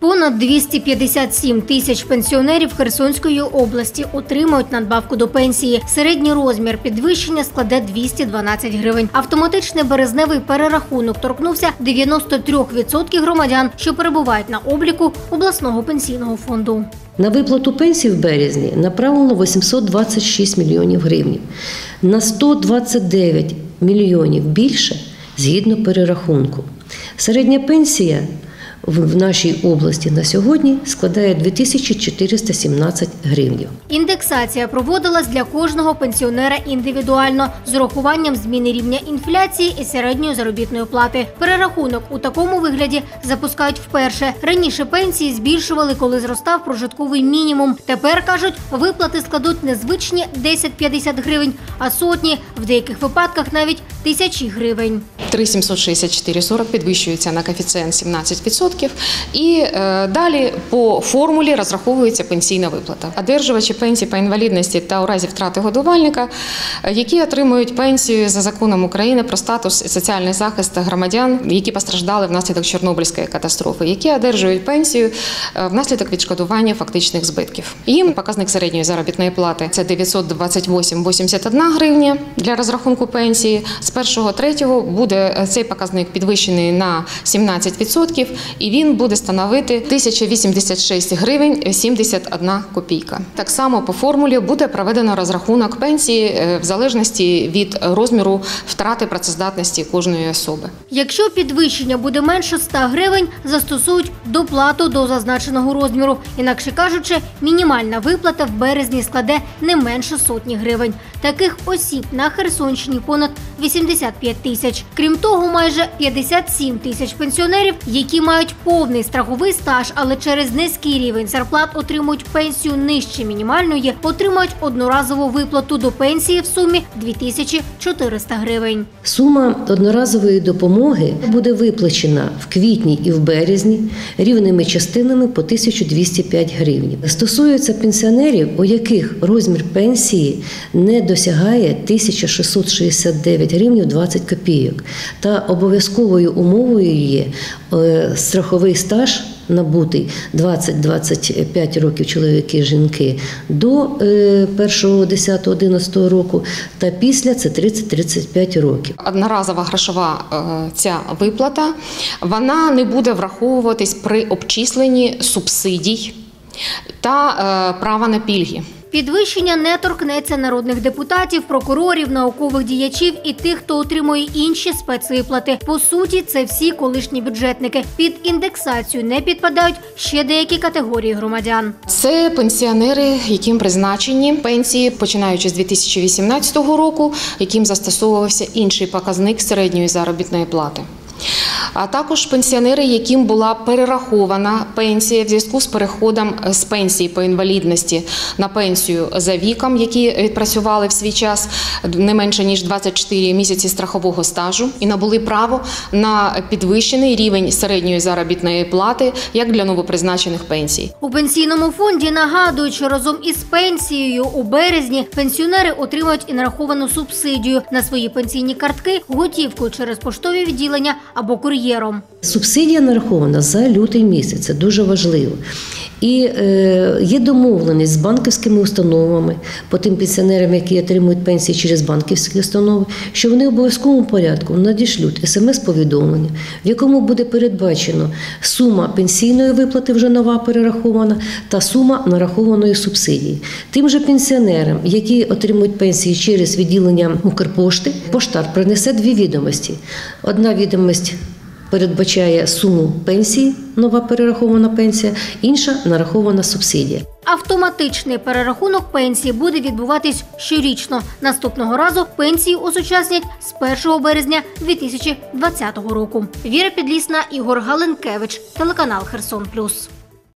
Понад 257 тисяч пенсіонерів Херсонської області отримують надбавку до пенсії. Середній розмір підвищення складе 212 гривень. Автоматичний березневий перерахунок торкнувся 93% громадян, що перебувають на обліку обласного пенсійного фонду. На виплату пенсій в березні направлено 826 мільйонів гривень. На 129 мільйонів більше згідно перерахунку. Середня пенсія в нашій області на сьогодні складає 2417 гривень. Індексація проводилась для кожного пенсіонера індивідуально з урахуванням зміни рівня інфляції і середньої заробітної плати. Перерахунок у такому вигляді запускають вперше. Раніше пенсії збільшували, коли зростав прожитковий мінімум. Тепер кажуть, виплати складуть незвичні 10-50 гривень, а сотні, в деяких випадках навіть тисячі гривень. 3,764,40 підвищується на коефіцієнт 17%. І е, далі по формулі розраховується пенсійна виплата. Одержувачі пенсій по інвалідності та у разі втрати годувальника, е, які отримують пенсію за законом України про статус і соціальний захист громадян, які постраждали внаслідок Чорнобильської катастрофи, які одержують пенсію е, внаслідок відшкодування фактичних збитків. Їм показник середньої заробітної плати це 928,81 гривня для розрахунку пенсії. З 1.3 буде е, цей показник підвищений на 17%, і він буде становити 1086 гривень 71 копійка. Так само по формулі буде проведено розрахунок пенсії е, в залежності від розміру втрати працездатності кожної особи. Якщо підвищення буде менше 100 гривень, застосують доплату до зазначеного розміру. Інакше кажучи, мінімальна виплата в березні складе не менше сотні гривень. Таких осіб на Херсонщині понад 85 тисяч. Крім того, майже 57 тисяч пенсіонерів, які мають повний страховий стаж, але через низький рівень зарплат отримують пенсію нижче мінімальної, отримають одноразову виплату до пенсії в сумі 2400 гривень. Сума одноразової допомоги буде виплачена в квітні і в березні рівними частинами по 1205 гривень. Стосується пенсіонерів, у яких розмір пенсії не досягає 1669 гривень 20 копійок. Та обов'язковою умовою є е, страховий стаж набутий 20-25 років чоловіки, жінки до е, 1.10.11 року, та після це 30-35 років. Одноразова грошова е, ця виплата вона не буде враховуватись при обчисленні субсидій та е, права на пільги. Підвищення не торкнеться народних депутатів, прокурорів, наукових діячів і тих, хто отримує інші спецвиплати. По суті, це всі колишні бюджетники. Під індексацію не підпадають ще деякі категорії громадян. Це пенсіонери, яким призначені пенсії, починаючи з 2018 року, яким застосовувався інший показник середньої заробітної плати. А також пенсіонери, яким була перерахована пенсія в зв'язку з переходом з пенсії по інвалідності на пенсію за віком, які відпрацювали в свій час не менше ніж 24 місяці страхового стажу, і набули право на підвищений рівень середньої заробітної плати як для новопризначених пенсій. У пенсійному фонді нагадують, що разом із пенсією у березні пенсіонери отримають і нараховану субсидію на свої пенсійні картки готівкою через поштові відділення або кур'єром. Субсидія нарахована за лютий місяць, це дуже важливо. І е, є домовленість з банківськими установами по тим пенсіонерам, які отримують пенсії через банківські установи, що вони в обов'язковому порядку надішлють смс-повідомлення, в якому буде передбачено сума пенсійної виплати, вже нова перерахована, та сума нарахованої субсидії. Тим же пенсіонерам, які отримують пенсії через відділення Укрпошти, поштар принесе дві відомості: одна відомість передбачає суму пенсії, нова перерахована пенсія, інша нарахована субсидія. Автоматичний перерахунок пенсії буде відбуватись щорічно. Наступного разу пенсії осучаснять з 1 березня 2020 року. Віра Підлісна, Ігор Галенкевич, телеканал Херсон Плюс.